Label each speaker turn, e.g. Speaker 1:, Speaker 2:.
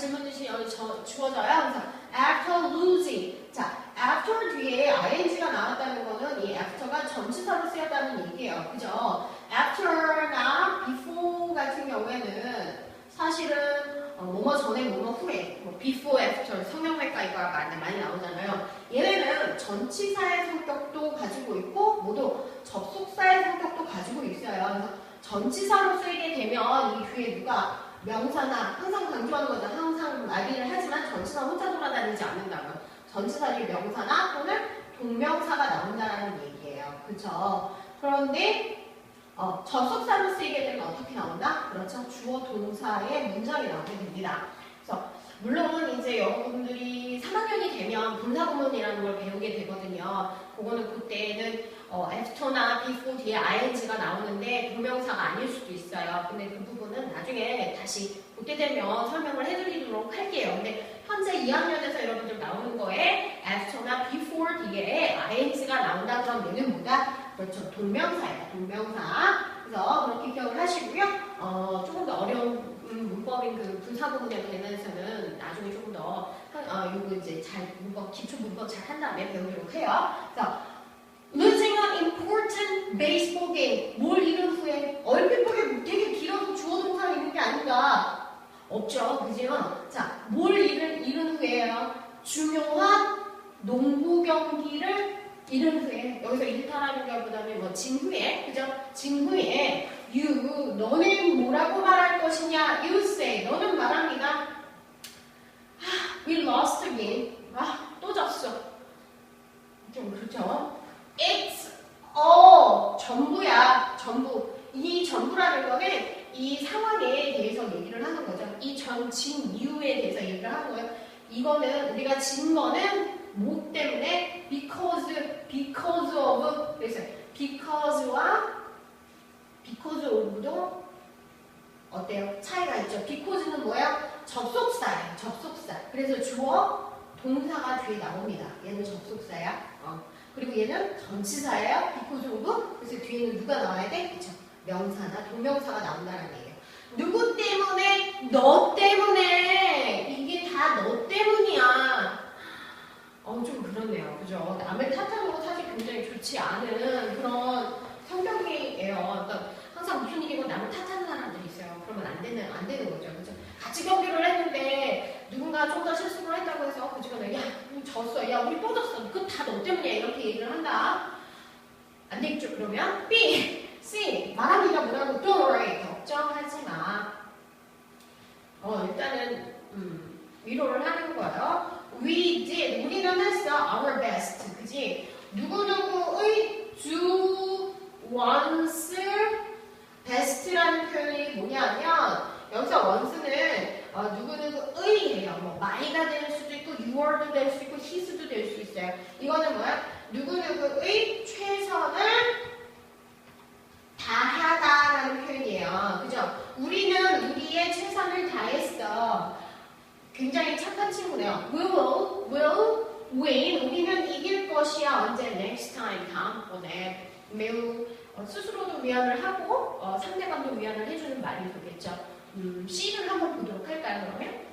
Speaker 1: 질문듯이 여기 저, 주어져요. 그래서 after losing. 자, after 뒤에 ing가 나왔다는 거는 이 after가 전치사로 쓰였다는 얘기예요. 그죠? after나 before 같은 경우에는 사실은 어, 뭐뭐 전에 뭐뭐 후에 뭐 before, after 성형외과 이거 많이, 많이 나오잖아요. 얘네는 전치사의 성격도 가지고 있고 모두 접속사의 성격도 가지고 있어요. 그래서 전치사로 쓰이게 되면 이 뒤에 누가 명사나 항상 강조하는 거죠. 항상 말기를 하지만 전치사 혼자 돌아다니지 않는다고요. 전치사 뒤에 명사나 또는 동명사가 나온다라는 얘기예요. 그쵸? 그런데 어, 접속사로 쓰이게 되면 어떻게 나온다? 그렇죠. 주어 동사의 문장이 나오게 됩니다. 그래서 물론 이제 여러분들이 3학년이 되면 분사구문이라는 걸 배우게 되거든요. 그거는 그때는 어, after나 before 뒤에 ing가 나오는 데 동명사가 아닐 수도 있어요. 근데 그 부분은 나중에 다시 그때 되면 설명을 해드리도록 할게요. 근데 현재 2학년에서 여러분들 나오는 거에 after나 before 뒤에 ing가 나온다 그런 얘는 뭐다? 그렇죠. 동명사예요. 동명사. 그래서 그렇게 기억을 하시고요. 어, 조금 더 어려운 음, 문법인 그 분사구문에 관해서는 나중에 조금 더 한- 어, 요거 이제 잘 문법 기초 문법 잘 한 다음에 배우도록 해요. 그래서 losing an important baseball game. 뭘 잃은 후에 얼핏 보기 되게 길어서 주어 동사가 있는 게 아닌가? 없죠, 그죠? 자, 뭘 잃은 잃은 후에요. 중요한 농구 경기를 잃은 후에 여기서 일타라는 것보다는 뭐 진후에 그죠? 진후에 you 너는 뭐라고 말할 것이냐? You say 너는 말합니다. 아, we lost again. 아, 또 졌어. 좀 그렇죠? It's all 전부야 전부. 이 전부라는 거는 이 상황에 대해서 얘기를 하는 거죠. 이 전 진 이유에 대해서 얘기를 하는 거예요. 이거는 우리가 진 거는 뭐 때문에 because because of 그래서 because와 because of도 어때요? 차이가 있죠. because는 뭐야? 접속사예요. 접속사. 그래서 주어 동사가 뒤에 나옵니다. 얘는 접속사야. 어. 그리고 얘는 전치사예요. because of. 그래서 뒤에는 누가 나와야 돼? 그쵸? 명사나 동명사가 나온다는 얘기예요. 누구 때문에? 너 때문에. 이게 다 너 때문이야. 어, 좀 그죠? 남을 탓하는 거 사실 굉장히 좋지 않은 그런 성격이에요. 그러니까 항상 무슨 일이고 남을 탓하는 사람들이 있어요. 그러면 안 되는, 안 되는 거죠. 그죠? 같이 경기를 했는데 누군가 좀 더 실수를 했다고 해서 그 집안에 야, 졌어. 야, 우리 또 졌어. 그거 다너 때문이야. 이렇게 얘기를 한다. 안 되겠죠. 그러면 B, C. 말하기가 뭐라고 don't worry. 걱정하지 마. 어, 일단은, 음, 위로를 하는 거예요. We did. 했어. Our best. 그지? 누구누구의 do once best라는 표현이 뭐냐면 여기서 once는 어, 누구누구의예요. 뭐 my가 될 수도 있고 your도 될 수 있고 his도 될 수 있어요. 이거는 뭐야? 누구누구의 최선을 다하다라는 표현이에요. 그죠? 우리는 우리의 최선을 다했어. 굉장히 착한 친구네요. We will win. 우리는 이길 것이야. 언제? Next time. 다음번에. 매우 어, 스스로도 위안을 하고 어, 상대방도 위안을 해주는 말이 되겠죠. 음, C를 한번 보도록 할까요, 그러면?